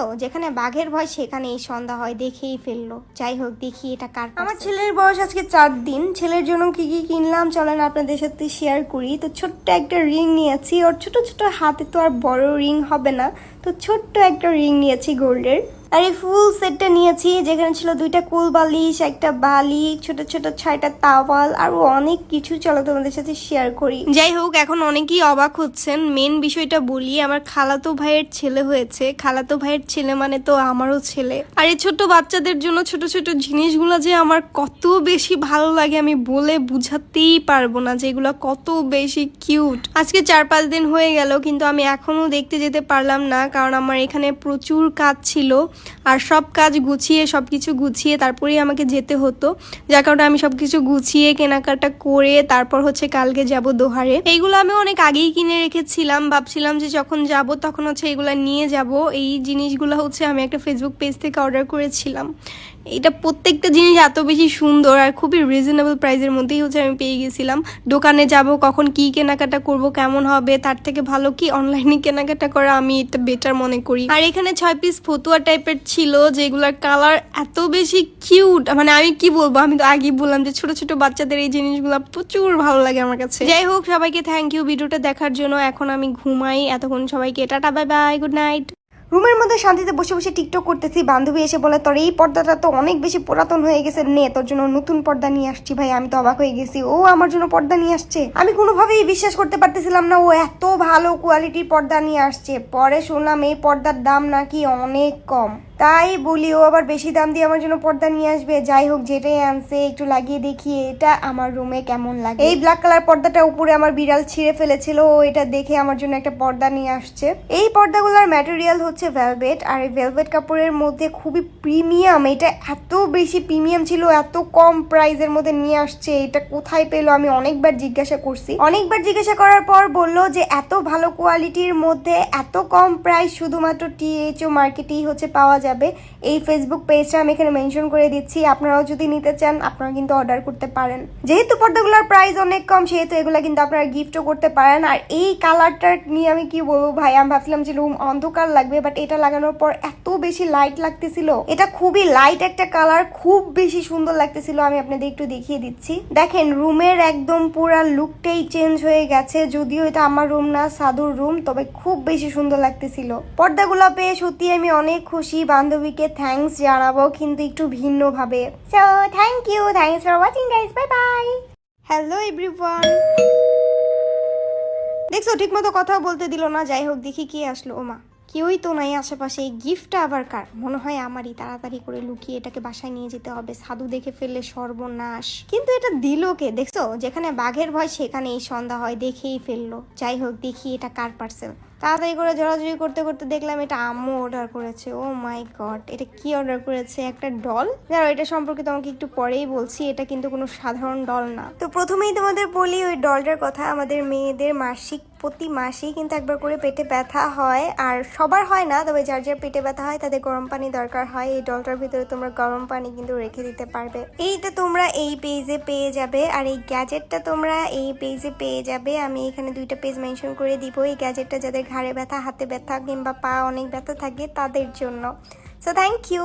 দেখছ যেখানে বাঘের ভয় সেখানে এই সন্ধ্যা হয়, দেখেই ফেলল। যাই হোক, দেখি এটা কার আমার ছেলের বয়স আজকে চার দিন। ছেলের জন্য কি কি কিনলাম, চলেন আপনাদের সাথে শেয়ার করি। তো ছোট্ট একটা রিং নিয়েছি। ওর ছোট ছোট হাতে তো আর বড় রিং হবে না। তো ছোট্ট একটা রিং নিয়েছি গোল্ডের। আর এই ফুল সেটটা নিয়েছি, যেখানে ছিল দুইটা কুল বালিশ, একটা বালি ছোট ছোট ছয়টা তাওয়াল, আরও অনেক কিছু চলো তোমাদের সাথে শেয়ার করি। যাই হোক, এখন অনেকেই অবাক হচ্ছেন। মেন বিষয়টা বলি, আমার খালাতো ভাইয়ের ছেলে হয়েছে। খালাতো ভাইয়ের ছেলে মানে তো আমারও ছেলে। আর এই ছোট বাচ্চাদের জন্য ছোট ছোট জিনিসগুলো যে আমার কত বেশি ভালো লাগে, আমি বলে বুঝাতেই পারব না যে এগুলো কত বেশি কিউট আজকে চার, পাঁচ দিন হয়ে গেল, কিন্তু আমি এখনও দেখতে যেতে পারলাম না, কারণ আমার এখানে প্রচুর কাজ ছিল। আর সব কাজ গুছিয়ে সব কিছু গুছিয়ে তারপরেই আমাকে যেতে হতো। যার কারণে আমি সব কিছু গুছিয়ে, কেনাকাটা করে তারপর হচ্ছে কালকে যাব দোহারে। এইগুলো আমি অনেক আগেই কিনে রেখেছিলাম। ভাবছিলাম যে যখন যাব তখন হচ্ছে এগুলো নিয়ে যাব। এই জিনিসগুলো হচ্ছে আমি একটা ফেসবুক পেজ থেকে অর্ডার করেছিলাম। এটা প্রত্যেকটা জিনিস এত বেশি সুন্দর আর খুবই রিজনেবল প্রাইসের মধ্যেই হচ্ছে আমি পেয়ে গেছিলাম। দোকানে যাব, কখন কি কেনাকাটা করব, কেমন হবে, তার থেকে ভালো কি অনলাইনে কেনাকাটা করা, আমি এটা বেটার মনে করি। আর এখানে ছয় পিস ফতুয়া টাইপের ছিল, যেগুলোর কালার এত বেশি কিউট মানে আমি কি বলব, আমি তো আগেই বললাম যে ছোট ছোট বাচ্চাদের এই জিনিসগুলো প্রচুর ভালো লাগে আমার কাছে। যাই হোক, সবাইকে থ্যাংক ইউ ভিডিওটা দেখার জন্য। এখন আমি ঘুমাই, এতক্ষণ সবাইকে tata bye bye good night রুমের মধ্যে শান্তিতে বসে বসে টিকটক করতেছি, বান্ধবী এসে বলে, তোর এই পর্দাটা তো অনেক বেশি পুরাতন হয়ে গেছে, নে, তোর জন্য নতুন পর্দা নিয়ে আসছি ভাই, আমি তো অবাক হয়ে গেছি, ও আমার জন্য পর্দা নিয়ে আসছে। আমি কোনোভাবেই বিশ্বাস করতে পারতেছিলাম না, ও এত ভালো কোয়ালিটির পর্দা নিয়ে আসছে। পরে শুনলাম এই পর্দার দাম নাকি অনেক কম। তাই বলি, ও আবার বেশি দাম দিয়ে আমার জন্য পর্দা নিয়ে আসবে। যাই হোক, যেটাই আনছে, একটু লাগিয়ে দেখি, এটা আমার রুমে কেমন লাগে। এই ব্ল্যাক কালার পর্দাটা উপরে আমার বিড়াল ছিঁড়ে ফেলেছিল, ও এটা দেখে আমার জন্য একটা পর্দা নিয়ে আসছে। এই পর্দাগুলোর ম্যাটেরিয়াল হচ্ছে ভেলভেট আর এই ভেলভেট কাপড়ের মধ্যে খুবই প্রিমিয়াম এটা এত বেশি প্রিমিয়াম ছিল, এত কম প্রাইসের মধ্যে নিয়ে আসছে, এটা কোথায় পেল আমি অনেকবার জিজ্ঞাসা করছি। অনেকবার জিজ্ঞাসা করার পর বলল যে, এত ভালো কোয়ালিটির মধ্যে এত কম প্রাইস শুধুমাত্র টিএইচও মার্কেটেই হচ্ছে পাওয়া যাবে। এই ফেসবুক পেজটা আমি এখানে মেনশন করে দিচ্ছি। আপনারাও যদি নিতে চান, আপনারা কিন্তু অর্ডার করতে পারেন। যেহেতু পর্দাগুলোর প্রাইস অনেক কম, সেহেতু এগুলো কিন্তু আপনারা গিফটও করতে পারেন। আর এই কালারটা নিয়ে আমি কি বলব ভাই? আমি ভাবছিলাম যে রুম অন্ধকার লাগবে বাট এটা লাগানোর পর এত বেশি লাইট লাগতেছিল। এটা খুবই লাইট একটা কালার খুব বেশি সুন্দর লাগতেছিল। আমি আপনাদের একটু দেখিয়ে দিচ্ছি। দেখেন, রুমের একদম পুরা লুকটাই চেঞ্জ হয়ে গেছে। যদিও এটা আমার রুম না, সাধুর রুম তবে খুব বেশি সুন্দর লাগতেছিল। পর্দাগুলো পেয়ে সত্যি আমি অনেক খুশি বান্ধবীকে থ্যাঙ্কস জানাব, কিন্তু একটু ভিন্নভাবে। So thank you thanks for watching guys bye bye hello everyone দেখছ ঠিক মতো কথা বলতে দিল না। যাই হোক, দেখি কি আসলো। ওমা, কেউই তো নাই আশেপাশে। এই গিফটটা আবার কার? মনে হয় আমারই। তাড়াতাড়ি করে লুকিয়ে এটাকে বাসায় নিয়ে যেতে হবে। সাধু দেখে ফেললে সর্বনাশ। কিন্তু এটা দিল কে? দেখছ, যেখানে বাঘের ভয় সেখানে এই সন্ধ্যা হয়। দেখেই ফেলল। যাই হোক, দেখি এটা কার পার্সেল তাড়াতাড়ি করে জড়াজড়ি করতে করতে দেখলাম এটা আম্মু অর্ডার করেছে। ও মাই গড এটা কি অর্ডার করেছে? একটা ডল যারা এটা সম্পর্কে তোমাকে একটু পরেই বলছি, এটা কিন্তু কোনো সাধারণ ডল না। তো প্রথমেই তোমাদের বলি, ওই ডলটার কথা আমাদের মেয়েদের মাসিক প্রতি মাসেই কিন্তু একবার করে পেটে ব্যথা হয়, আর সবার হয় না, তবে যার যার পেটে ব্যথা হয় তাদের গরম পানি দরকার হয়, এই ডলটার ভিতরে তোমরা গরম পানি কিন্তু রেখে দিতে পারবে। এইটা তোমরা এই পেজে পেয়ে যাবে, আর এই গ্যাজেটটা তোমরা এই পেজে পেয়ে যাবে। আমি এখানে দুইটা পেজ মেনশন করে দিব, এই গ্যাজেটটা যাদের ঘাড়ে ব্যথা, হাতে ব্যথা কিংবা পা অনেক ব্যথা থাকে তাদের জন্য। So thank you